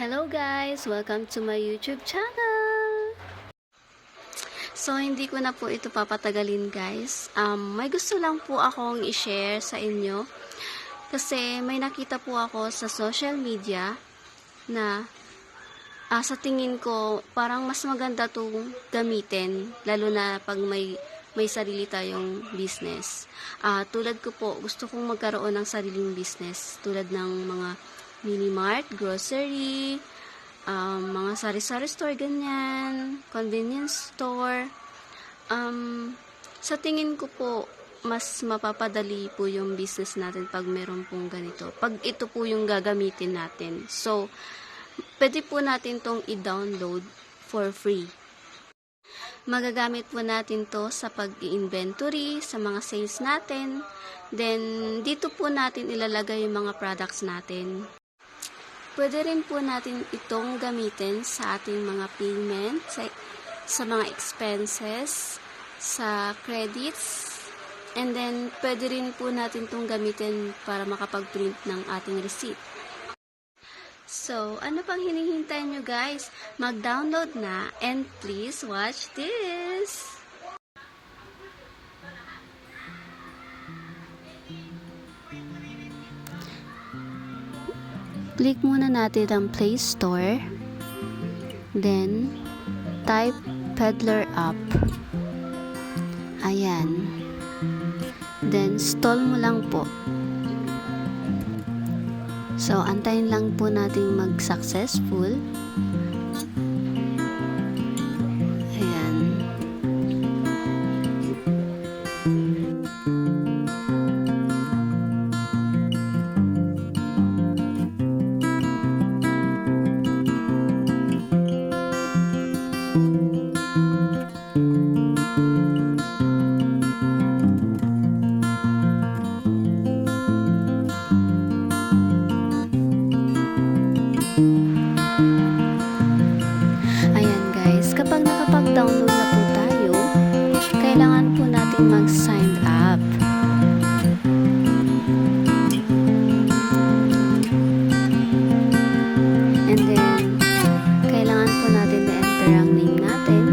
Hello guys! Welcome to my YouTube channel! So, hindi ko na po ito papatagalin guys. Um, may gusto lang po akong i-share sa inyo. Kasi may nakita po ako sa social media na ah, sa tingin ko parang mas maganda itong gamitin. Lalo na pag may may sarili tayong business. Ah, tulad ko po, gusto kong magkaroon ng sariling business. Tulad ng mga mini mart, grocery, um, mga sari-sari store, ganyan, convenience store. Um, sa tingin ko po, mas mapapadali po yung business natin pag meron pong ganito. Pag ito po yung gagamitin natin. So, pwede po natin tong i-download for free. Magagamit po natin to sa pag-inventory, sa mga sales natin. Then, dito po natin ilalagay yung mga products natin. Pwede rin po natin itong gamitin sa ating mga payment, sa, sa mga expenses, sa credits, and then pwede rin po natin itong gamitin para makapag-print ng ating receipt. So, ano pang hinihintay nyo guys? Mag-download na and please watch this! Click muna natin ang Play Store. Then, type Peddler App. Ayan. Then, install mo lang po. So, antayin lang po natin mag-successful. Kapag nakapag-download na po tayo, kailangan po natin mag-sign up. And then, kailangan po natin na-enter ang name natin.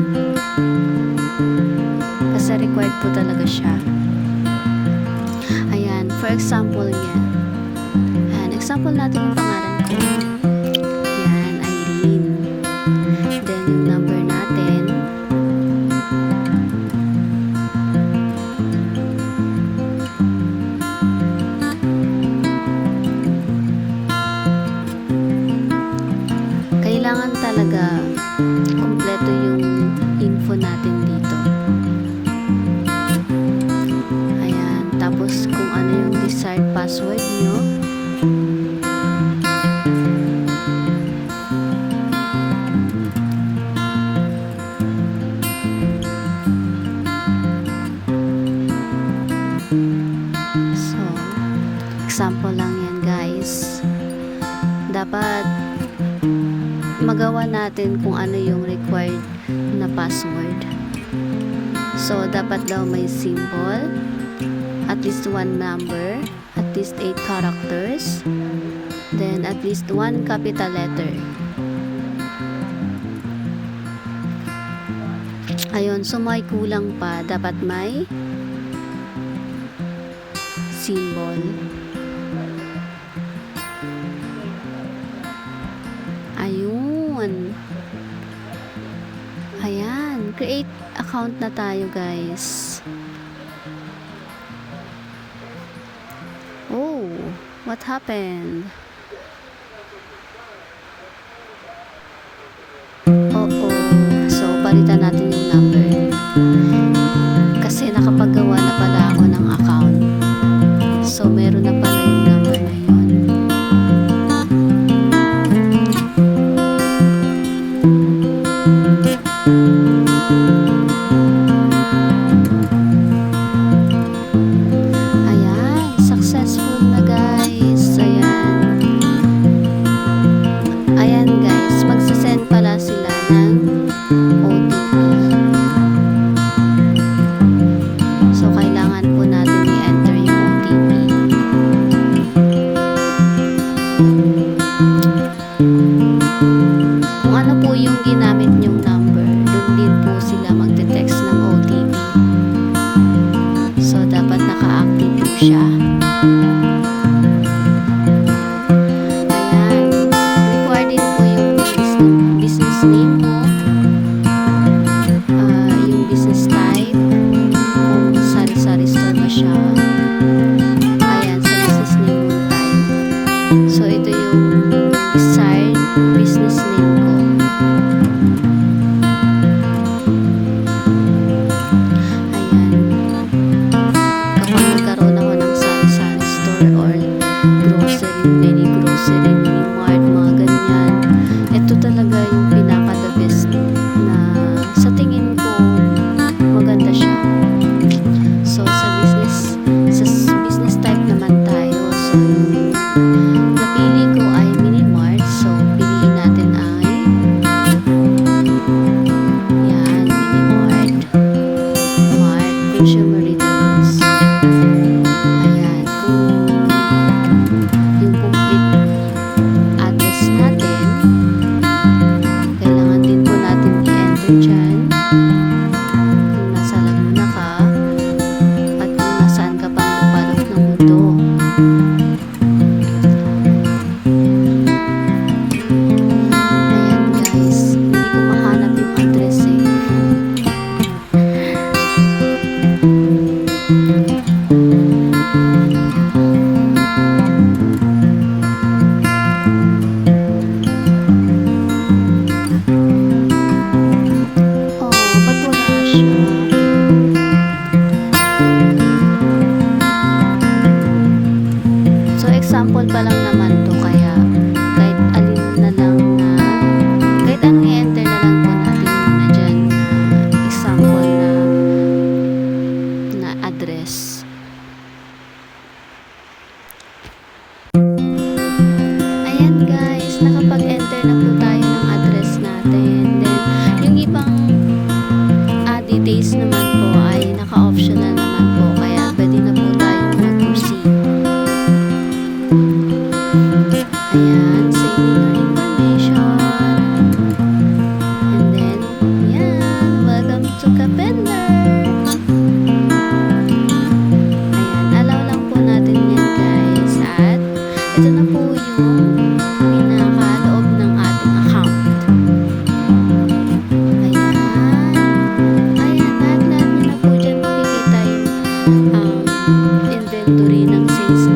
Kasi required po talaga siya. Ayan, for example yan. Ayan, example natin yung pangalan ko. Yan, Irene. Then, yung number natin kung ano yung required na password. So, dapat daw may symbol, at least one number, at least 8 characters, then at least one capital letter. Ayun, so may kulang pa. Dapat may symbol. Ayun. Ayan. Create account na tayo, guys. Oh, what happened? Oo. So, palitan natin yung number. kahapon pa lang naman to. Inventory ng sales